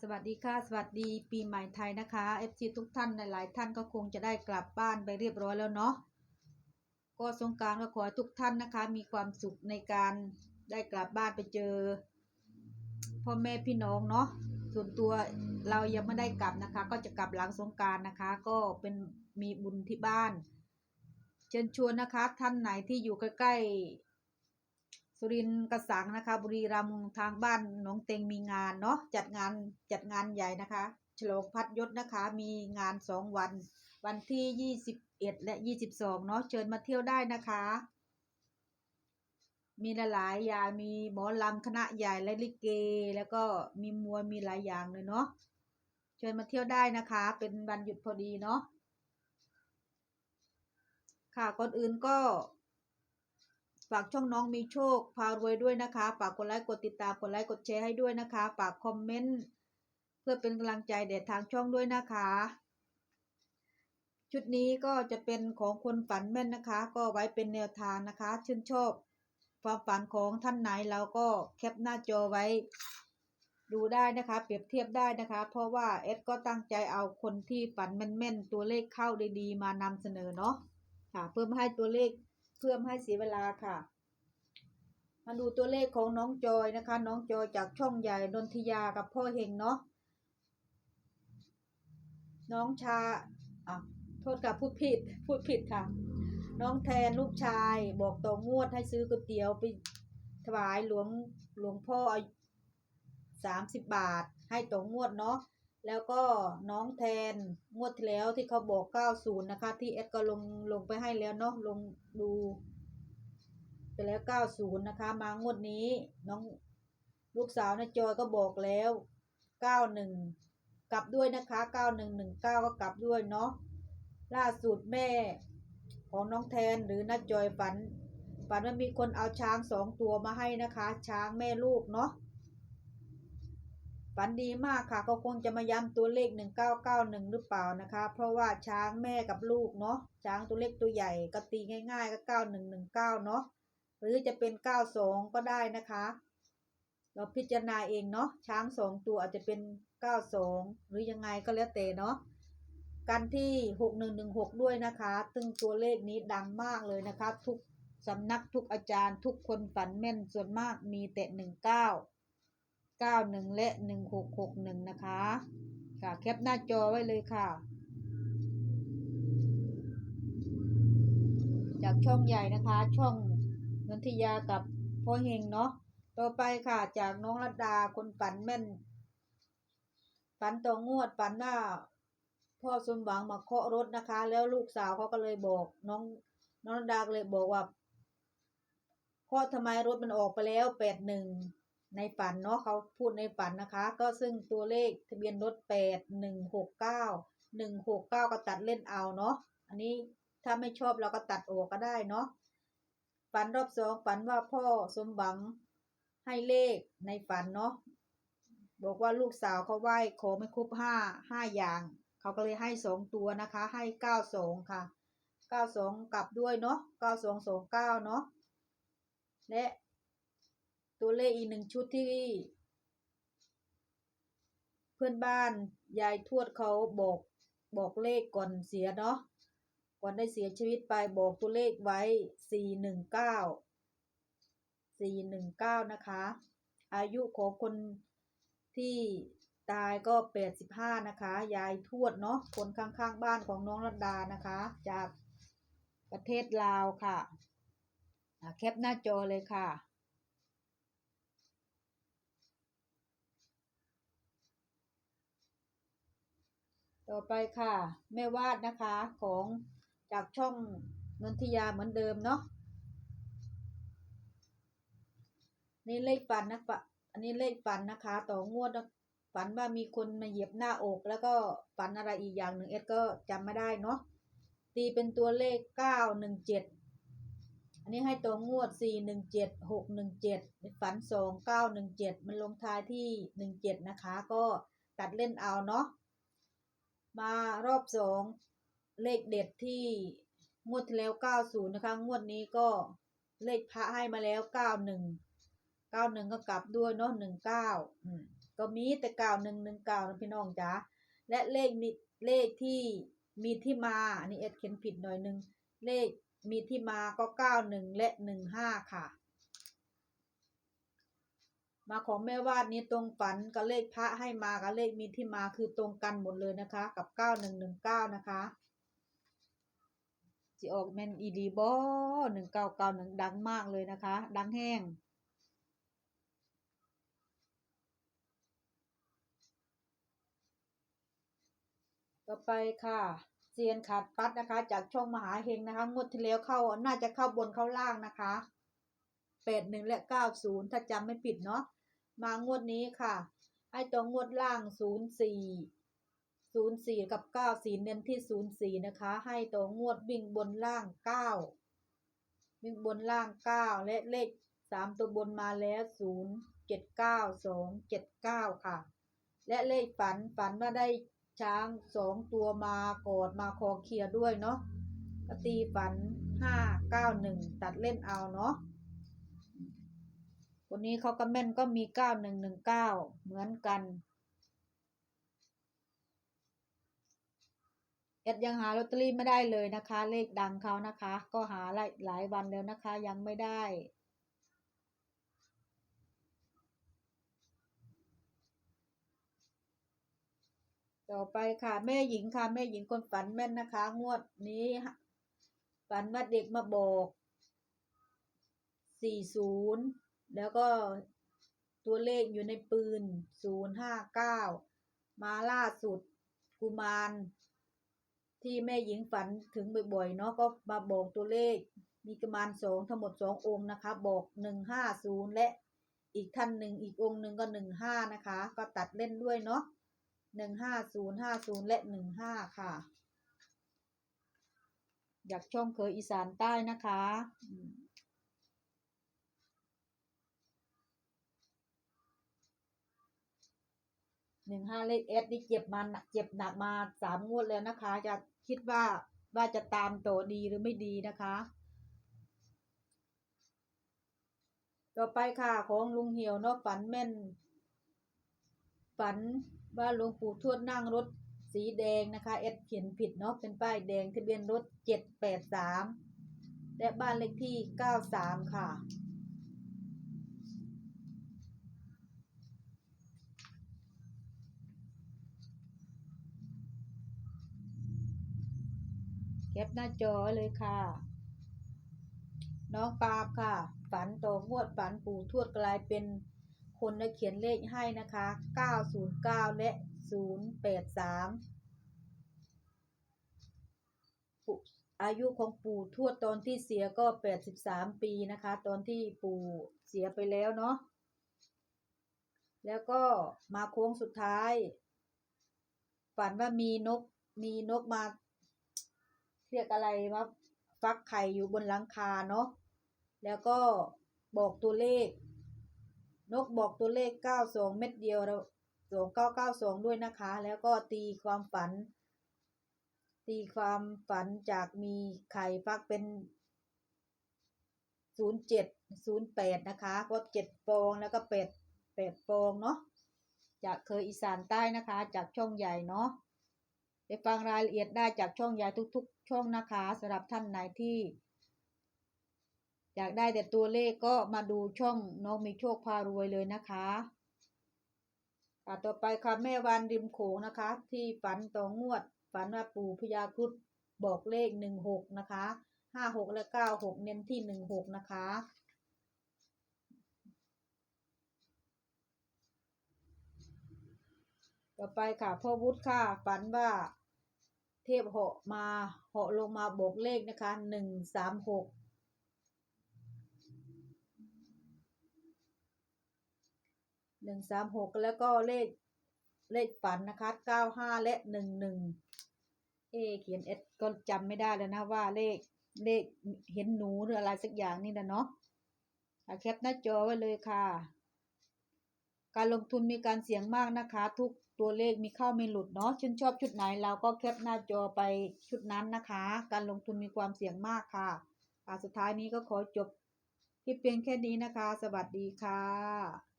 สวัสดีค่ะ สวัสดีปีใหม่ไทยนะคะ FC ทุกท่านหลายๆท่านก็คงจะได้กลับบ้านไปเรียบร้อยแล้วเนาะก็สงการก็ขอให้ทุกท่านนะคะ มีความสุขในการได้กลับบ้านไปเจอพ่อแม่พี่น้องเนาะส่วนตัวเรายังไม่ได้กลับนะคะ ก็จะกลับหลังสงการนะคะ ก็เป็นมีบุญที่บ้าน เชิญชวนนะคะ ท่านไหนที่อยู่ใกล้ๆ สุรินทร์กระสังนะคะ บุรีรัมย์ทางบ้านหนองเตงมีงานเนาะจัดงานจัดงานใหญ่นะคะ ฉลองพัดยศนะคะ มีงานสองวัน วันที่ยี่สิบเอ็ดและยี่สิบสองเนาะเชิญมาเที่ยวได้นะคะ มีหลายอย่างมีหมอลำคณะใหญ่และลิเก แล้วก็มีมวยมีหลายอย่างเลยเนาะเชิญมาเที่ยวได้นะคะ เป็นวันหยุดพอดีเนาะค่ะก่อนอื่นก็ ฝากช่องน้องมีโชค พารวยด้วยนะคะ ฝากกดไลค์กดติดตามกดไลค์กดแชร์ให้ด้วยนะคะ ฝากคอมเมนต์เพื่อเป็นกำลังใจแด่ทางช่องด้วยนะคะ ชุดนี้ก็จะเป็นของคนฝันแม่นนะคะ ก็ไว้เป็นแนวทางนะคะ ชื่นชอบ ความฝันของท่านไหนเราก็แคปหน้าจอไว้ ดูได้นะคะ เปรียบเทียบได้นะคะ เพราะว่าเอสก็ตั้งใจเอาคนที่ฝันแม่นๆตัวเลขเข้าดีๆมานำเสนอเนาะค่ะเพื่อไม่ให้ตัวเลข เพื่อมให้เสียเวลาค่ะ มาดูตัวเลขของน้องจอยนะคะ น้องจอยจากช่องใหญ่นนทิยากับพ่อเฮงเนาะน้องชาอะโทษค่ะพูดผิดพูดผิดค่ะ น้องแทนลูกชายบอกต่องวดให้ซื้อก๋วยเตี๋ยวไปถวายหลวงหลวงพ่อสามสิบบาท ให้ต่องวดเนาะ แล้วก็น้องแทนงวดที่แล้วที่เขาบอก 90 นะคะ ที่เอสก็ลงลงไปให้แล้วเนาะลงดูไปแล้ว 90 นะคะ มางวดนี้น้องลูกสาวนะจอยก็บอกแล้ว 91 กลับด้วยนะคะ 9119 ก็กลับด้วยเนาะล่าสุดแม่ของน้องแทนหรือน้าจอยฝัน ฝันว่ามีคนเอาช้างสองตัวมาให้นะคะ ช้างแม่ลูกเนาะ ฝันดีมากค่ะก็คงจะมาย้ำตัวเลข 1991 หรือเปล่านะคะ เพราะว่าช้างแม่กับลูกเนาะช้างตัวเล็กตัวใหญ่ก็ตีง่ายๆก็ 9119 เนาะหรือจะเป็น 92 ก็ได้นะคะ เราพิจารณาเองเนาะช้างสองตัวอาจจะเป็น 92 หรือยังไงก็แล้วแต่เนาะกันที่ 6116 ด้วยนะคะซึ่งตัวเลขนี้ดังมากเลยนะคะ ทุกสำนักทุกอาจารย์ ทุกคนฝันแม่นส่วนมากมีแต่ 19 91 และ 1661 นะคะ ค่ะแคปหน้าจอไว้เลยค่ะ จากช่องใหญ่นะคะ ช่องนนทิยากับพ่อเฮงเนาะต่อไปค่ะจากน้องรัดดาคนฝันแม่น ฝันตองวดฝันว่าพ่อสมหวังมาเคาะรถนะคะ แล้วลูกสาวเขาก็เลยบอก น้องน้องรัดดาเลยบอกว่าเคาะทำไมรถมันออกไปแล้วแปดหนึ่ง ในฝันเนาะเขาพูดในฝันนะคะ ก็ซึ่งตัวเลขทะเบียนรถแปดหนึ่งหกเก้าหนึ่งหกเก้าก็ตัดเล่นเอาเนาะอันนี้ถ้าไม่ชอบเราก็ตัดออกก็ได้เนาะฝันรอบสองฝันว่าพ่อสมหวังให้เลขในฝันเนาะบอกว่าลูกสาวเขาไหว้ขอไม่ครบห้าห้าอย่าง เขาก็เลยให้สองตัวนะคะ ให้เก้าสองค่ะเก้าสองกลับด้วยเนาะเก้าสองสองเก้าเนาะและ ตัวเลขอีกหนึ่งชุดที่ เพื่อนบ้านยายทวดเขาบอกบอกเลขก่อนเสียเนาะก่อนได้เสียชีวิตไปบอกตัวเลขไว้สี่หนึ่งเก้าสี่หนึ่งเก้านะคะ อายุของคนที่ตายก็แปดสิบห้านะคะ ยายทวดเนาะคนข้างๆบ้านของน้องรัตดานะคะ จากประเทศลาวค่ะอะแคปหน้าจอเลยค่ะ ต่อไปค่ะ แม่วาดนะคะของจากช่องนนทิยาเหมือนเดิมเนาะนี่เลขฝันนะปะอันนี้เลขฝันนะคะ ต่องวดฝันว่ามีคนมาเหยียบหน้าอกแล้วก็ฝันอะไรอีกอย่างหนึ่งเอสก็จำไม่ได้เนาะตีเป็นตัวเลขเก้าหนึ่งเจ็ดอันนี้ให้ตัวงวดสี่หนึ่งเจ็ดหกหนึ่งเจ็ดฝันสองเก้าหนึ่งเจ็ดมันลงท้ายที่หนึ่งเจ็ดนะคะ ก็ตัดเล่นเอาเนาะ มารอบสองเลขเด็ดที่งวดที่แล้ว 90 นะคะ งวดนี้ก็เลขพระให้มาแล้ว 91 91 ก็กลับด้วยเนาะ19อืมก็มีแต่เก้าหนึ่งหนึ่งเก้านะพี่น้องจ๋าและเลขมีเลขที่มีที่มา อันนี้เอ็ดเขียนผิดหน่อยหนึ่งเลขมีที่มาก็เก้าหนึ่งและหนึ่งห้าค่ะ มาของแม่วาดนี้ตรงฝันกับเลขพระให้มากับเลขมีที่มาคือตรงกันหมดเลยนะคะ กับเก้าหนึ่งหนึ่งเก้านะคะสิออกแมนอีดีบอหนึ่งเก้าเก้าหนึ่งดังมากเลยนะคะ ดังแห้งต่อไปค่ะเซียนขาดปัดนะคะ จากช่องมหาเฮงนะคะงวดที่แล้วเข้าน่าจะเข้าบนเข้าล่างนะคะแปดหนึ่งและเก้าศูนย์ถ้าจำไม่ผิดเนาะ มางวดนี้ค่ะ ให้ตรงงวดล่างศูนย์สี่ศูนย์สี่กับเก้าสี่เน้นที่ศูนย์สี่นะคะ ให้ตรงงวดวิ่งบนล่างเก้าวิ่งบนล่างเก้าและเลขสามตัวบนมาแล้วศูนย์เจ็ดเก้าสองเจ็ดเก้าค่ะ และเลขฝันฝันว่าได้ช้างสองตัวมากอดมาคอเคลียด้วยเนาะตีฝันห้าเก้าหนึ่งตัดเล่นเอาเนาะ คนนี้เขาก็แม่นก็มีเก้าหนึ่งหนึ่งเก้าเหมือนกันเอ็ดยังหาลอตเตอรี่ไม่ได้เลยนะคะ เลขดังเขานะคะ ก็หาหลายหลายวันแล้วนะคะยังไม่ได้ต่อไปค่ะแม่หญิงค่ะแม่หญิงคนฝันแม่นนะคะ งวดนี้ฝันว่าเด็กมาบอกสี่ศูนย์ แล้วก็ตัวเลขอยู่ในปืนศูนย์ห้าเก้ามาล่าสุดกุมาร ที่แม่หญิงฝันถึงบ่อยๆเนาะก็มาบอกตัวเลข มีกุมารสองทั้งหมดสององค์นะคะ บอกหนึ่งห้าศูนย์และอีกท่านหนึ่งอีกองค์หนึ่งก็หนึ่งห้านะคะ ก็ตัดเล่นด้วยเนาะหนึ่งห้าศูนย์ห้าศูนย์และหนึ่งห้าค่ะ อยากช่องเคยอีสานใต้นะคะอืมห นึ่งห้าเลขเอสนี่เจ็บมันเจ็บหนักมาสามงวดแล้วนะคะ จะคิดว่าว่าจะตามโตวดีหรือไม่ดีนะคะ ต่อไปค่ะของลุงเหี่ยวเนาะฝันแม่น ฝันว่าหลวงปู่ทวดนั่งรถสีแดงนะคะเอ็ดเขียนผิดเนาะเป็นป้ายแดงทะเบียนรถเจ็ดแปดสามและบ้านเลขที่เก้าสามค่ะ แคปหน้าจอเลยค่ะ น้องปาบค่ะ ฝันโตงวดฝันปู่ทวดกลายเป็นคนและเขียนเลขให้นะคะ 909 และ 083 อายุของปู่ทวดตอนที่เสียก็ 83 ปีนะคะ ตอนที่ปู่เสียไปแล้วเนาะ แล้วก็มาโค้งสุดท้าย ฝันว่ามีนก มีนกมา เรียกอะไรว่าฟักไข่อยู่บนหลังคาเนาะแล้วก็บอกตัวเลข นกบอกตัวเลข 92 เม็ดเดียวแล้ว2992 ด้วยนะคะ แล้วก็ตีความฝัน ตีความฝันจากมีไข่ฟักเป็น 07 08 นะคะก็7ฟองแล้วก็8 8ฟองเนาะจากเคยอีสานใต้นะคะ จากช่องใหญ่เนาะ ไปฟังรายละเอียดได้จากช่องยายทุก ๆ ช่องนะคะสำหรับท่านไหนที่ อยากได้แต่ตัวเลขก็มาดูช่องน้องมีโชคพารวยเลยนะคะค่ะต่อไปค่ะแม่วานริมโขงนะคะ ที่ฝันต่องวด ฝันว่าปู่พญาครุฑบอกเลขหนึ่งหกนะคะห้าหกและเก้าหกเน้นที่หนึ่งหกนะคะ ต่อไปค่ะพ่อวุฒิค่ะฝันว่าเทพเหาะมาเหาะลงมาบอกเลขนะคะหนึ่งสามหกหนึ่งสามหกแล้วก็เลขเลขฝันนะคะเก้าห้าและหนึ่งหนึ่งเอเขียนเอสก็จำไม่ได้แล้วนะว่าเลขเลขเห็นหนูหรืออะไรสักอย่างนี่นะเนาะอะแคปหน้าจอไว้เลยค่ะ การลงทุนมีการเสี่ยงมากนะคะ ทุก ตัวเลขมีเข้ามีหลุดเนาะชื่นชอบชุดไหนเราก็แคปหน้าจอไปชุดนั้นนะคะ การลงทุนมีความเสี่ยงมากค่ะอะสุดท้ายนี้ก็ขอจบคลิปเพียงแค่นี้นะคะ สวัสดีค่ะ